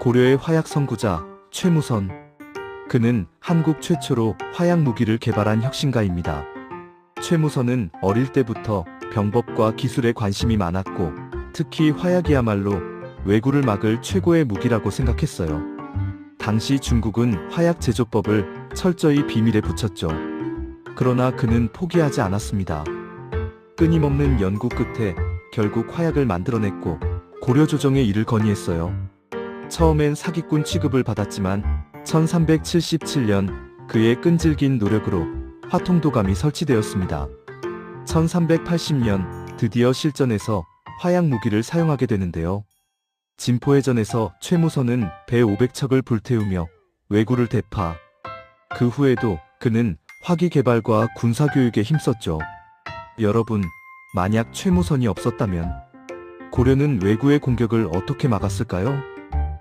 고려의 화약 선구자 최무선. 그는 한국 최초로 화약 무기를 개발한 혁신가입니다. 최무선은 어릴 때부터 병법과 기술에 관심이 많았고 특히 화약이야말로 왜구를 막을 최고의 무기라고 생각했어요. 당시 중국은 화약 제조법을 철저히 비밀에 붙였죠. 그러나 그는 포기하지 않았습니다. 끊임없는 연구 끝에 결국 화약을 만들어냈고 고려 조정에 이를 건의했어요. 처음엔 사기꾼 취급을 받았지만 1377년 그의 끈질긴 노력으로 화통도감이 설치되었습니다. 1380년 드디어 실전에서 화약 무기를 사용하게 되는데요. 진포해전에서 최무선은 배 500척을 불태우며 왜구를 대파. 그 후에도 그는 화기 개발과 군사 교육에 힘썼죠. 여러분, 만약 최무선이 없었다면 고려는 왜구의 공격을 어떻게 막았을까요?